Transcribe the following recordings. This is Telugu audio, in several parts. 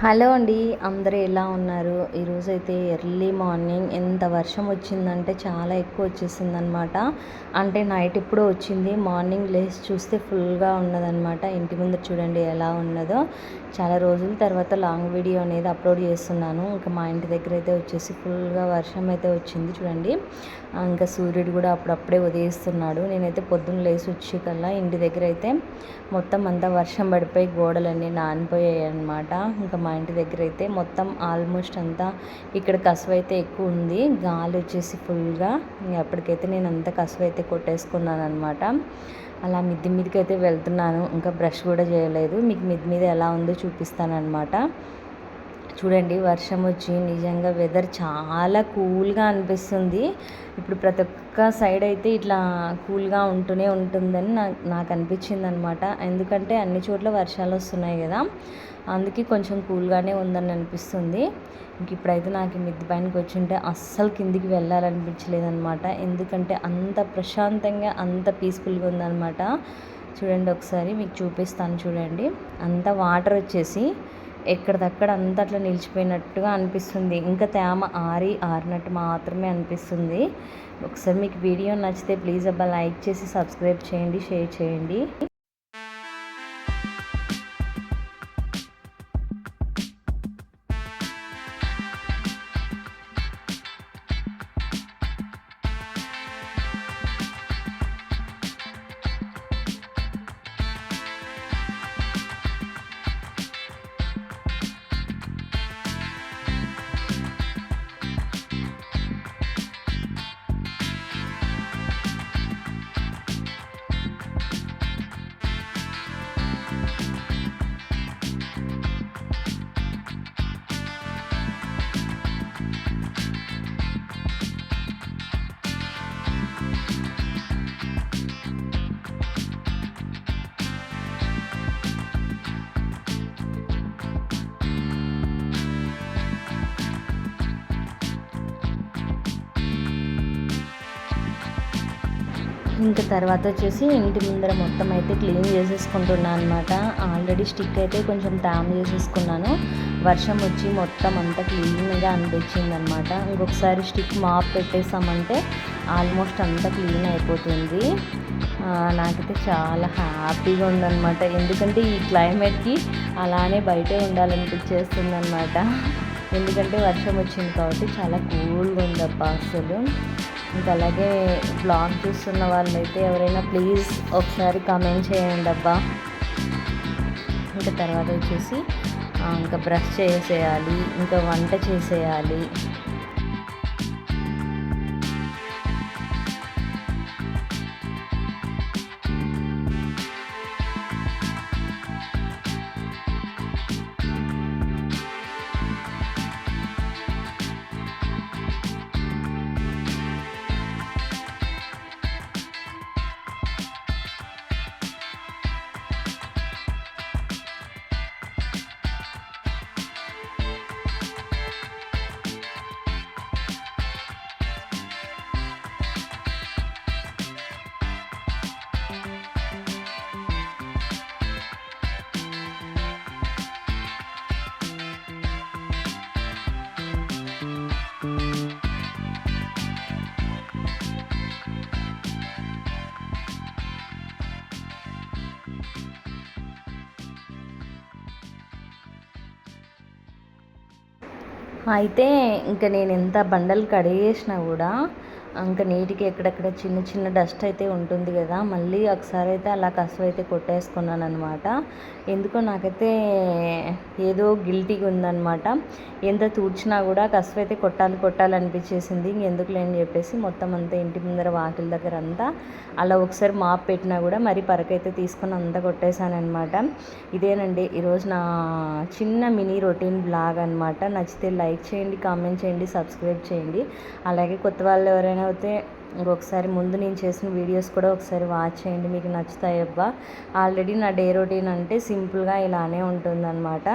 హలో అండి అందరూ ఎలా ఉన్నారు? ఈరోజు అయితే ఎర్లీ మార్నింగ్ ఎంత వర్షం వచ్చిందంటే చాలా ఎక్కువ వచ్చేసింది అనమాట అంటే నైట్ ఇప్పుడు వచ్చింది మార్నింగ్ లేచి చూస్తే ఫుల్గా ఉన్నదనమాట ఇంటి ముందు చూడండి ఎలా ఉన్నదో. చాలా రోజుల తర్వాత లాంగ్ వీడియో అనేది అప్లోడ్ చేస్తున్నాను. ఇంకా మా ఇంటి దగ్గర అయితే వచ్చేసి ఫుల్గా వర్షం అయితే వచ్చింది చూడండి. ఇంకా సూర్యుడు కూడా అప్పుడప్పుడే ఉదయిస్తున్నాడు. నేనైతే పొద్దున్న లేచి వచ్చి కల్లా ఇంటి దగ్గర అయితే మొత్తం అంతా వర్షం పడిపోయి గోడలన్నీ నానిపోయాయి అనమాట ఇంకా మా ఇంటి దగ్గర అయితే మొత్తం ఆల్మోస్ట్ అంతా ఇక్కడ కసువు అయితే ఎక్కువ ఉంది. గాలి వచ్చేసి ఫుల్గా. ఎప్పటికైతే నేను అంత కసువు అయితే కొట్టేసుకున్నాను అనమాట అలా మిద్ది మీదకి అయితే వెళ్తున్నాను. ఇంకా బ్రష్ కూడా చేయలేదు. మీకు మిద్ది మీద ఎలా ఉందో చూపిస్తానమాట చూడండి వర్షం వచ్చి నిజంగా వెదర్ చాలా కూల్గా అనిపిస్తుంది. ఇప్పుడు ప్రతి ఒక్క సైడ్ అయితే ఇట్లా కూల్గా ఉంటూనే ఉంటుందని నాకు నాకు అనిపించింది అనమాట ఎందుకంటే అన్ని చోట్ల వర్షాలు వస్తున్నాయి కదా అందుకే కొంచెం కూల్గానే ఉందని అనిపిస్తుంది. ఇంక ఇప్పుడైతే నాకు మిద్ది పైనకి వచ్చింటే అస్సలు కిందికి వెళ్ళాలనిపించలేదనమాట. ఎందుకంటే అంత ప్రశాంతంగా అంత పీస్ఫుల్గా ఉందన్నమాట చూడండి ఒకసారి మీకు చూపిస్తాను చూడండి. అంత వాటర్ వచ్చేసి ఎక్కడిదక్కడ అంతా అట్లా నిలిచిపోయినట్టుగా అనిపిస్తుంది. ఇంకా తేమ ఆరి ఆరినట్టు మాత్రమే అనిపిస్తుంది. ఒకసారి మీకు వీడియో నచ్చితే ప్లీజ్ అబ్బా లైక్ చేసి సబ్స్క్రైబ్ చేయండి షేర్ చేయండి. ఇంకా తర్వాత వచ్చేసి ఇంటి ముందర మొత్తం అయితే క్లీన్ చేసేసుకుంటున్నాను అనమాట ఆల్రెడీ స్టిక్ అయితే కొంచెం డామ్ చేసేసుకున్నాను. వర్షం వచ్చి మొత్తం అంతా క్లీన్గా అనిపించింది అనమాట ఇంకొకసారి స్టిక్ మాప్ పెట్టేసామంటే ఆల్మోస్ట్ అంతా క్లీన్ అయిపోతుంది. నాకైతే చాలా హ్యాపీగా ఉందన్నమాట. ఎందుకంటే ఈ క్లైమేట్కి అలానే బయటే ఉండాలనిపించేస్తుంది అనమాట ఎందుకంటే వర్షం వచ్చింది కాబట్టి చాలా కూల్గా ఉందప్ప అసలు. ఇంకా అలాగే బ్లాగ్ చూస్తున్న వాళ్ళైతే ఎవరైనా ప్లీజ్ ఒకసారి కమెంట్ చేయండి అబ్బా. ఇంకా తర్వాత వచ్చేసి ఇంకా బ్రష్ చేసేయాలి ఇంకా వంట చేసేయాలి. అయితే ఇంక నేను ఎంత బండలు కడిగేసినా కూడా ఇంకా నీటికి ఎక్కడెక్కడ చిన్న చిన్న డస్ట్ అయితే ఉంటుంది కదా మళ్ళీ ఒకసారి అయితే అలా కసువు అయితే కొట్టేసుకున్నాను అనమాట ఎందుకో నాకైతే ఏదో గిల్టీగా ఉందనమాట ఎంత తూడ్చినా కూడా కసువు అయితే కొట్టాలి కొట్టాలనిపించేసింది ఇంకెందుకు లేని చెప్పేసి మొత్తం అంతా ఇంటి ముందర వాకిల దగ్గర అంతా అలా ఒకసారి మాప్ పెట్టినా కూడా మరి పరకైతే తీసుకొని అంతా కొట్టేశానమాట ఇదేనండి ఈరోజు నా చిన్న మినీ రొటీన్ బ్లాగ్ అనమాట నచ్చితే లైక్ చేయండి కామెంట్ చేయండి సబ్స్క్రైబ్ చేయండి. అలాగే కొత్త వాళ్ళు ఎవరైనా అయితే ఇంకొకసారి ముందు నేను చేసిన వీడియోస్ కూడా ఒకసారి వాచ్ చేయండి మీకు నచ్చుతాయి అబ్బా. ఆల్రెడీ నా డే రొటీన్ అంటే సింపుల్గా ఇలానే ఉంటుందన్నమాట.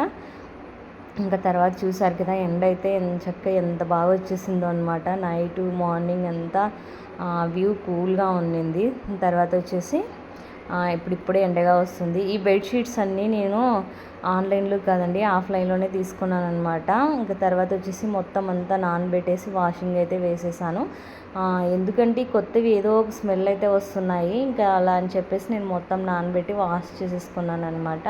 ఇంకా తర్వాత చూసారు కదా ఎండ అయితే ఎంత చక్కగా ఎంత బాగా వచ్చేసిందో అనమాట నైట్ మార్నింగ్ అంతా వ్యూ కూల్గా ఉండింది. తర్వాత వచ్చేసి ఇప్పుడిప్పుడే ఎండగా వస్తుంది. ఈ బెడ్షీట్స్ అన్నీ నేను ఆన్లైన్లో కాదండి ఆఫ్లైన్లోనే తీసుకున్నాను అనమాట ఇంకా తర్వాత వచ్చేసి మొత్తం అంతా నానబెట్టేసి వాషింగ్ అయితే వేసేసాను. ఎందుకంటే కొత్తవి ఏదో ఒక స్మెల్ అయితే వస్తున్నాయి. ఇంకా అలా అని చెప్పేసి నేను మొత్తం నానబెట్టి వాష్ చేసేసుకున్నాను అనమాట